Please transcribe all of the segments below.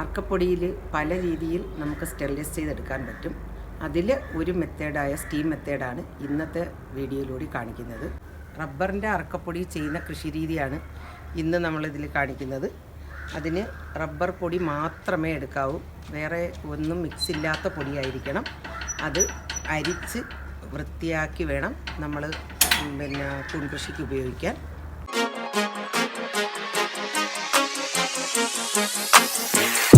അർക്കപ്പൊടിയിൽ പല രീതിയിൽ നമുക്ക് സ്റ്റെറിലൈസ് ചെയ്തെടുക്കാൻ പറ്റും. അതിൽ ഒരു മെത്തേഡായ സ്റ്റീം മെത്തേഡാണ് ഇന്നത്തെ വീഡിയോയിലൂടെ കാണിക്കുന്നത്. റബ്ബറിന്റെ അറക്കപ്പൊടി ചെയ്യുന്ന കൃഷി രീതിയാണ് ഇന്ന് നമ്മളിതിൽ കാണിക്കുന്നത്. അതിന് റബ്ബർ പൊടി മാത്രമേ എടുക്കാവൂ. വേറെ ഒന്നും മിക്സ് ഇല്ലാത്ത പൊടിയായിരിക്കണം. അത് അരിച്ച് വൃത്തിയാക്കി വേണം നമ്മൾ പിന്നെ കുൺകൃഷിക്ക് ഉപയോഗിക്കാൻ. Thank you.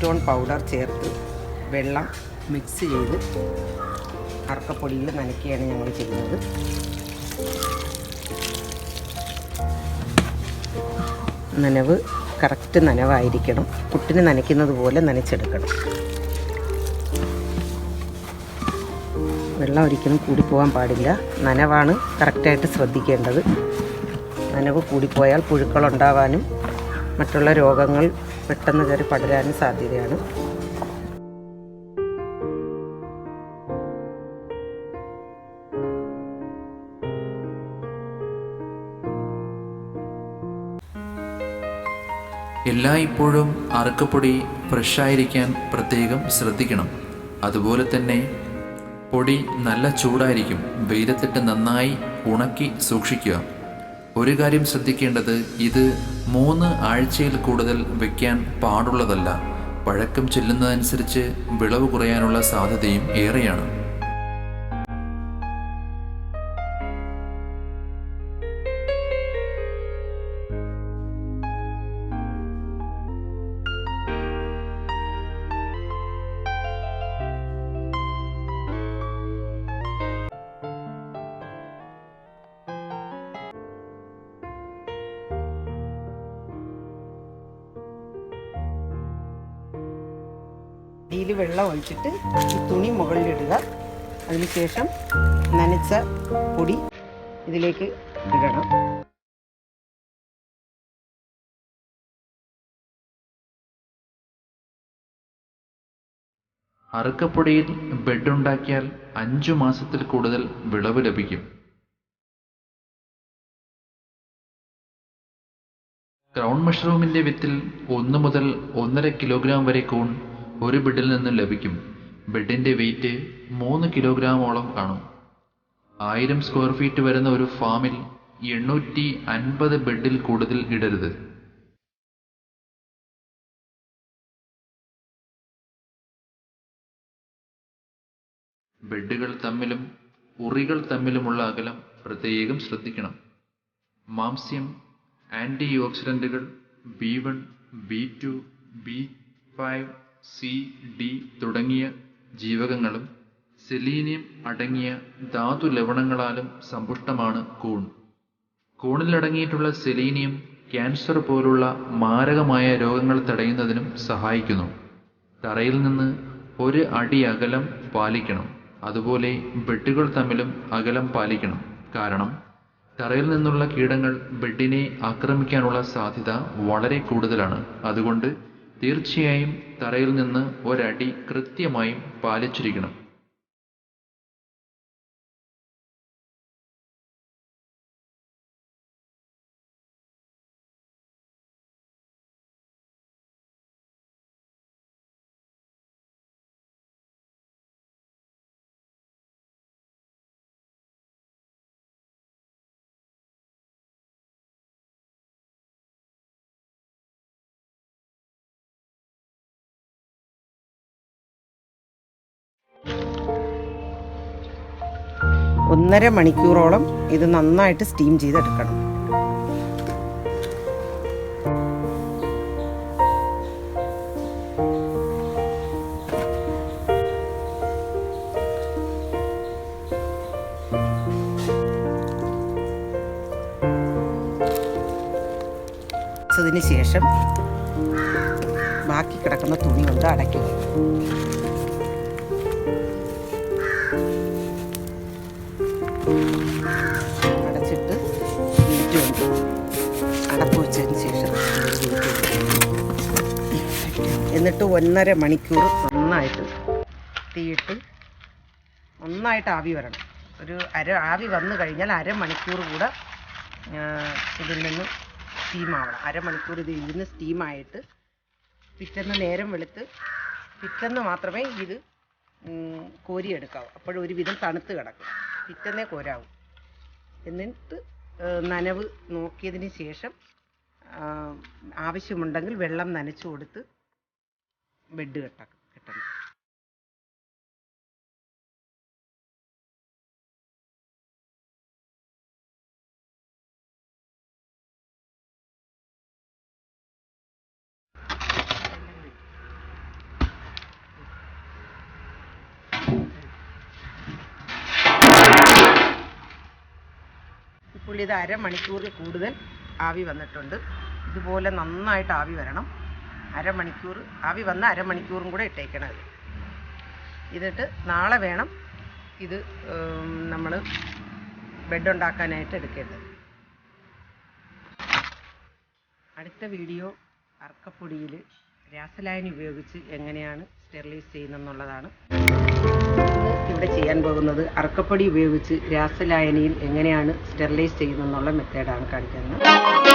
സ്റ്റോൺ പൗഡർ ചേർത്ത് വെള്ളം മിക്സ് ചെയ്ത് അറക്കപ്പൊടിയിൽ നനയ്ക്കുകയാണ് ഞങ്ങൾ ചെയ്യുന്നത്. നനവ് കറക്റ്റ് നനവായിരിക്കണം. പുട്ടിന് നനയ്ക്കുന്നത് പോലെ നനച്ചെടുക്കണം. വെള്ളം ഒരിക്കലും കൂടിപ്പോകാൻ പാടില്ല. നനവാണ് കറക്റ്റായിട്ട് ശ്രദ്ധിക്കേണ്ടത്. നനവ് കൂടിപ്പോയാൽ പുഴുക്കളുണ്ടാവാനും മറ്റുള്ള രോഗങ്ങൾ പെട്ടെന്ന് കയറി പടരാനും സാധ്യതയാണ്. എല്ലായ്പ്പോഴും അറുക്കപ്പൊടി ഫ്രഷായിരിക്കാൻ പ്രത്യേകം ശ്രദ്ധിക്കണം. അതുപോലെ തന്നെ പൊടി നല്ല ചൂടായിരിക്കും. വെയിലത്തിട്ട് നന്നായി ഉണക്കി സൂക്ഷിക്കുക. ഒരു കാര്യം ശ്രദ്ധിക്കേണ്ടത് ഇത് മൂന്ന് ആഴ്ചയിൽ കൂടുതൽ വയ്ക്കാൻ പാടുള്ളതല്ല. പഴക്കം ചെല്ലുന്നതനുസരിച്ച് വിളവ് കുറയാനുള്ള സാധ്യതയും ഏറെയാണ്. അടിയിൽ വെള്ളം ഒഴിച്ചിട്ട് ഈ തുണി മുകളിലിടുക. അതിനുശേഷം നനച്ച പൊടി ഇതിലേക്ക് ഇടണം. അറുക്കപ്പൊടിയിൽ ബെഡുണ്ടാക്കിയാൽ അഞ്ചു മാസത്തിൽ കൂടുതൽ വിളവ് ലഭിക്കും. ഗ്രൗണ്ട് മഷ്റൂമിന്റെ വിത്തിൽ ഒന്ന് മുതൽ ഒന്നര കിലോഗ്രാം വരെ കൂൺ ഒരു ബെഡിൽ നിന്നും ലഭിക്കും. ബെഡിന്റെ വെയിറ്റ് മൂന്ന് കിലോഗ്രാമോളം കാണും. ആയിരം സ്ക്വയർ ഫീറ്റ് വരുന്ന ഒരു ഫാമിൽ എണ്ണൂറ്റി അൻപത് ബെഡിൽ കൂടുതൽ ഇടരുത്. ബെഡുകൾ തമ്മിലും ഉറികൾ തമ്മിലുമുള്ള അകലം പ്രത്യേകം ശ്രദ്ധിക്കണം. മാംസ്യം anti ഓക്സിഡന്റുകൾ B one B two B five C D തുടങ്ങിയ ജീവകങ്ങളും സെലീനിയം അടങ്ങിയ ധാതു ലവണങ്ങളാലും സമ്പുഷ്ടമാണ് കൂൺ. കൂണിലടങ്ങിയിട്ടുള്ള സെലീനിയം ക്യാൻസർ പോലുള്ള മാരകമായ രോഗങ്ങൾ തടയുന്നതിനും സഹായിക്കുന്നു. തറയിൽ നിന്ന് ഒരു അടി അകലം പാലിക്കണം. അതുപോലെ ബെഡുകൾ തമ്മിലും അകലം പാലിക്കണം. കാരണം തറയിൽ നിന്നുള്ള കീടങ്ങൾ ബെഡിനെ ആക്രമിക്കാനുള്ള സാധ്യത വളരെ കൂടുതലാണ്. അതുകൊണ്ട് തീർച്ചയായും തറയിൽ നിന്ന് ഒരടി കൃത്യമായും പാലിച്ചിരിക്കണം. ഒന്നര മണിക്കൂറോളം ഇത് നന്നായിട്ട് സ്റ്റീം ചെയ്തെടുക്കണം. അതിനുശേഷം ബാക്കി കിടക്കുന്ന തുണി കൊണ്ട് അടയ്ക്കുക. എന്നിട്ട് ഒന്നര മണിക്കൂർ നന്നായിട്ട് തീയിട്ട് നന്നായിട്ട് ആവി വരണം. ഒരു അര ആവി വന്നു കഴിഞ്ഞാൽ അരമണിക്കൂർ കൂടെ ഇതിൽ നിന്ന് സ്റ്റീമാവണം അരമണിക്കൂർ ഇത് ഇരുന്ന് സ്റ്റീമായിട്ട് പിറ്റേന്ന് നേരം വെളുത്ത് പിറ്റേന്ന് മാത്രമേ ഇത് കോരിയെടുക്കാവൂ. അപ്പോഴും ഒരുവിധം തണുത്ത് കിടക്കും. പിറ്റേന്നേ കോരാവൂ. എന്നിട്ട് നനവ് നോക്കിയതിന് ശേഷം ആവശ്യമുണ്ടെങ്കിൽ വെള്ളം നനച്ചു കൊടുത്ത് ബെഡ് കെട്ട കെട്ടണം. ഇത് അരമണിക്കൂറിൽ കൂടുതൽ ആവി വന്നിട്ടുണ്ട്. ഇതുപോലെ നന്നായിട്ട് ആവി വരണം. അരമണിക്കൂർ. ആവി വന്ന അരമണിക്കൂറും കൂടെ ഇട്ടേക്കണത്. ഇതിട്ട് നാളെ വേണം ഇത് നമ്മൾ ബെഡ് ഉണ്ടാക്കാനായിട്ട് എടുക്കേണ്ടത്. അടുത്ത വീഡിയോ അർക്കപ്പൊടിയിൽ രാസലായനി ഉപയോഗിച്ച് എങ്ങനെയാണ് സ്റ്റെറിലൈസ് ചെയ്യുന്നതെന്നുള്ളതാണ് ഇവിടെ ചെയ്യാൻ പോകുന്നത് അർക്കപ്പൊടി ഉപയോഗിച്ച് രാസലായനിയിൽ എങ്ങനെയാണ് സ്റ്റെറിലൈസ് ചെയ്യുന്നതെന്നുള്ള മെത്തേഡാണ് കാണിക്കുന്നത്.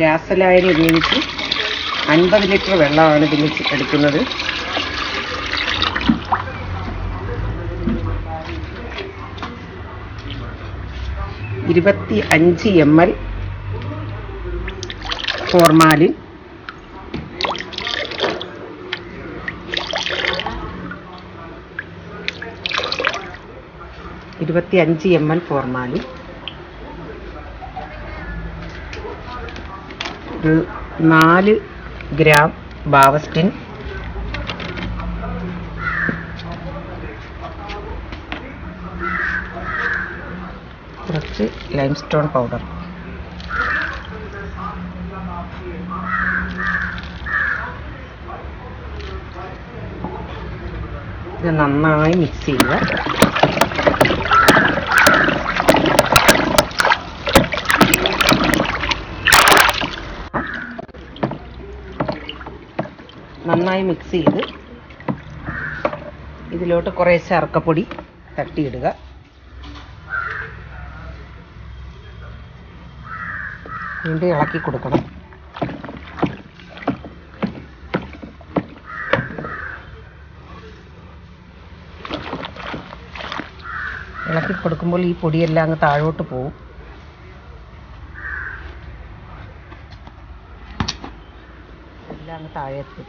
രാസലായനി ഉപയോഗിച്ച് അൻപത് ലിറ്റർ വെള്ളമാണ് ഇതിൽ എടുക്കുന്നത്. ഇരുപത്തി അഞ്ച് എം എൽ ഫോർമാലിൻ ഇരുപത്തി അഞ്ച് എം എൽ ഫോർമാലിൻ നാല് ഗ്രാം ബാവസ്റ്റിൻ. ലൈംസ്റ്റോൺ പൗഡർ ഇത് നന്നായി മിക്സ് ചെയ്യുക. നന്നായി മിക്സ് ചെയ്ത് ഇതിലോട്ട് കുറേശ്ശെ അറക്കപ്പൊടി തട്ടിയിടുക. വീണ്ടും ഇളക്കി കൊടുക്കണം. ഇളക്കി കൊടുക്കുമ്പോൾ ഈ പൊടിയെല്ലാം അങ്ങ് താഴോട്ട് പോവും. എല്ലാം അങ്ങ് താഴെത്തും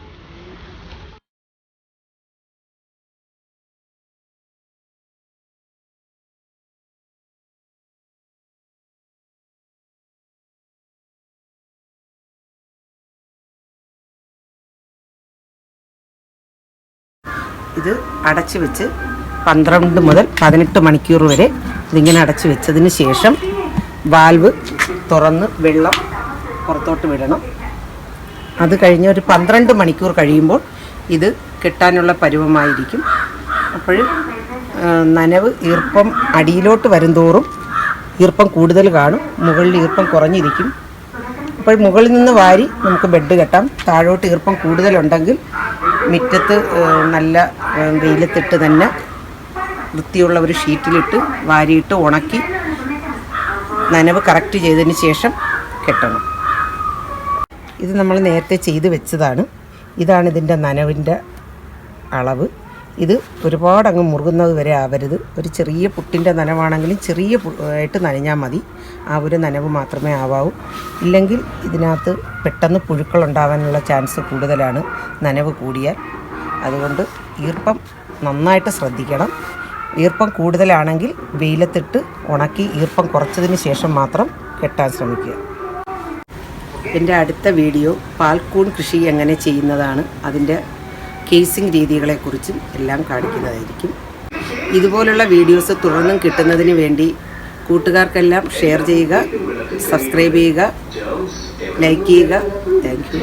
ഇത് അടച്ചു വെച്ച് പന്ത്രണ്ട് മുതൽ പതിനെട്ട് മണിക്കൂർ വരെ ഇതിങ്ങനെ അടച്ചു വെച്ചതിന് ശേഷം വാൽവ് തുറന്ന് വെള്ളം പുറത്തോട്ട് വിടണം. അത് കഴിഞ്ഞ് ഒരു പന്ത്രണ്ട് മണിക്കൂർ കഴിയുമ്പോൾ ഇത് കിട്ടാനുള്ള പരുവമായിരിക്കും. അപ്പോൾ നനവ് ഈർപ്പം അടിയിലോട്ട് വരുംതോറും ഈർപ്പം കൂടുതൽ കാണും. മുകളിൽ ഈർപ്പം കുറഞ്ഞിരിക്കും. അപ്പോൾ മുകളിൽ നിന്ന് വാരി നമുക്ക് ബെഡ് കെട്ടാം. താഴോട്ട് ഈർപ്പം കൂടുതലുണ്ടെങ്കിൽ മുറ്റത്ത് നല്ല വെയിലത്തിട്ട് തന്നെ വൃത്തിയുള്ള ഒരു ഷീറ്റിലിട്ട് വാരിയിട്ട് ഉണക്കി നനവ് കറക്റ്റ് ചെയ്തതിന് ശേഷം കെട്ടണം. ഇത് നമ്മൾ നേരത്തെ ചെയ്ത് വെച്ചതാണ്. ഇതാണ് ഇതിന്റെ നനവിന്റെ അളവ്. ഇത് ഒരുപാട് അങ്ങ് മുറുകുന്നത് വരെ ആവരുത്. ഒരു ചെറിയ പുട്ടിന്റെ നനവാണെങ്കിലും ചെറിയ ആയിട്ട് നനഞ്ഞാൽ മതി. ആ ഒരു നനവ് മാത്രമേ ആവാവൂ. ഇല്ലെങ്കിൽ ഇതിനകത്ത് പെട്ടെന്ന് പുഴുക്കൾ ഉണ്ടാകാനുള്ള ചാൻസ് കൂടുതലാണ്. നനവ് കൂടിയാൽ. അതുകൊണ്ട് ഈർപ്പം നന്നായിട്ട് ശ്രദ്ധിക്കണം. ഈർപ്പം കൂടുതലാണെങ്കിൽ വെയിലത്തിട്ട് ഉണക്കി ഈർപ്പം കുറച്ചതിന് ശേഷം മാത്രം കെട്ടാൻ ശ്രമിക്കുക. എന്റെ അടുത്ത വീഡിയോ പാൽക്കൂൺ കൃഷി എങ്ങനെ ചെയ്യുന്നതാണ് അതിന്റെ കേസിംഗ് രീതികളെക്കുറിച്ചും എല്ലാം കാണിക്കുന്നതായിരിക്കും. ഇതുപോലുള്ള വീഡിയോസ് തുടർന്നും കിട്ടുന്നതിന് വേണ്ടി കൂട്ടുകാർക്കെല്ലാം ഷെയർ ചെയ്യുക സബ്സ്ക്രൈബ് ചെയ്യുക ലൈക്ക് ചെയ്യുക. താങ്ക്